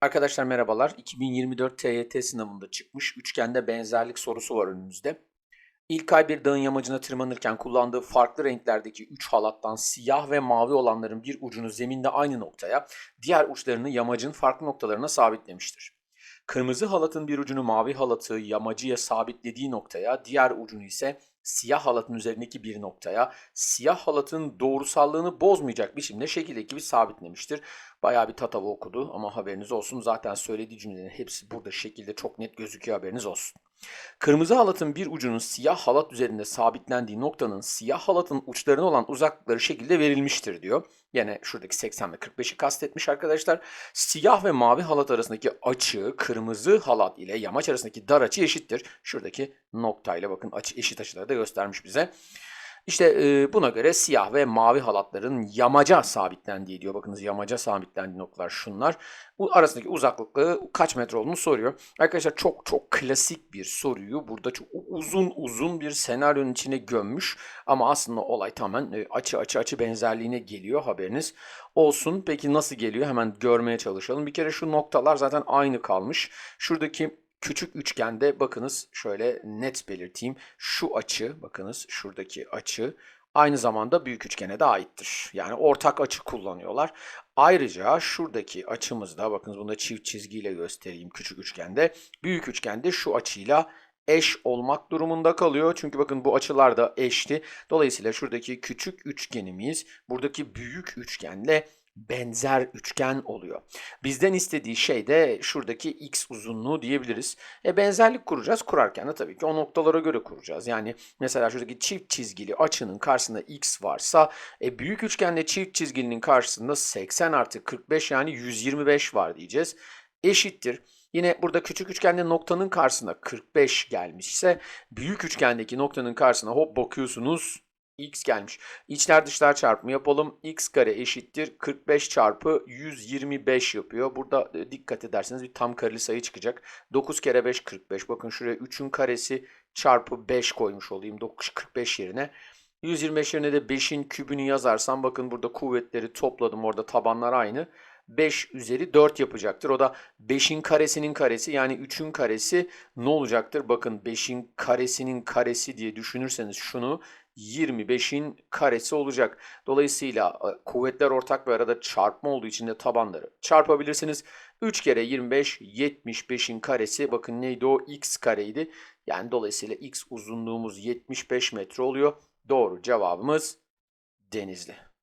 Arkadaşlar merhabalar. 2024 TYT sınavında çıkmış üçgende benzerlik sorusu var önümüzde. İlkay bir dağın yamacına tırmanırken kullandığı farklı renklerdeki 3 halattan siyah ve mavi olanların bir ucunu zeminde aynı noktaya, diğer uçlarını yamacın farklı noktalarına sabitlemiştir. Kırmızı halatın bir ucunu mavi halatı yamacıya sabitlediği noktaya, diğer ucunu ise siyah halatın üzerindeki bir noktaya, siyah halatın doğrusallığını bozmayacak biçimde şekil ekibi sabitlemiştir. Bayağı bir tatava okudu ama haberiniz olsun. Zaten söylediği cümlelerin hepsi burada şekilde çok net gözüküyor haberiniz olsun. Kırmızı halatın bir ucunun siyah halat üzerinde sabitlendiği noktanın siyah halatın uçlarına olan uzaklıkları şekilde verilmiştir diyor. Yine şuradaki 80 ve 45'i kastetmiş arkadaşlar. Siyah ve mavi halat arasındaki açı kırmızı halat ile yamaç arasındaki dar açı eşittir. Şuradaki noktayla bakın açı eşit açıları da göstermiş bize. İşte e, buna göre siyah ve mavi halatların yamaca sabitlendiği diyor. Bakınız yamaca sabitlendiği noktalar şunlar. Bu arasındaki uzaklıkları kaç metre olduğunu soruyor. Arkadaşlar çok çok klasik bir soruyu burada çok uzun uzun bir senaryonun içine gömmüş. Ama aslında olay tamamen e, açı açı açı benzerliğine geliyor haberiniz olsun. Peki nasıl geliyor hemen görmeye çalışalım. Bir kere şu noktalar zaten aynı kalmış. Şuradaki küçük üçgende bakınız şöyle net belirteyim. Şu açı bakınız şuradaki açı aynı zamanda büyük üçgene de aittir. Yani ortak açı kullanıyorlar. Ayrıca şuradaki açımızda bakınız bunu da çift çizgiyle göstereyim küçük üçgende. Büyük üçgende şu açıyla eş olmak durumunda kalıyor. Çünkü bakın bu açılar da eşti. Dolayısıyla şuradaki küçük üçgenimiz buradaki büyük üçgenle benzer üçgen oluyor. Bizden istediği şey de şuradaki x uzunluğu diyebiliriz. E benzerlik kuracağız. Kurarken de tabii ki o noktalara göre kuracağız. Yani mesela şuradaki çift çizgili açının karşısında x varsa e büyük üçgende çift çizgilinin karşısında 80 artı 45 yani 125 var diyeceğiz. Eşittir. Yine burada küçük üçgende noktanın karşısına 45 gelmişse büyük üçgendeki noktanın karşısına hop bakıyorsunuz x gelmiş. İçler dışlar çarpımı yapalım. x kare eşittir 45 çarpı 125 yapıyor. Burada e, dikkat ederseniz bir tam kareli sayı çıkacak. 9 kere 5 45. Bakın şuraya 3'ün karesi çarpı 5 koymuş olayım. 9 45 yerine. 125 yerine de 5'in kübünü yazarsam bakın burada kuvvetleri topladım. Orada tabanlar aynı. 5 üzeri 4 yapacaktır. O da 5'in karesinin karesi yani 3'ün karesi ne olacaktır? Bakın 5'in karesinin karesi diye düşünürseniz şunu 25'in karesi olacak. Dolayısıyla e, kuvvetler ortak ve arada çarpma olduğu için de tabanları çarpabilirsiniz. 3 kere 25 75'in karesi bakın neydi o x kareydi. Yani dolayısıyla x uzunluğumuz 75 metre oluyor. Doğru cevabımız Denizli.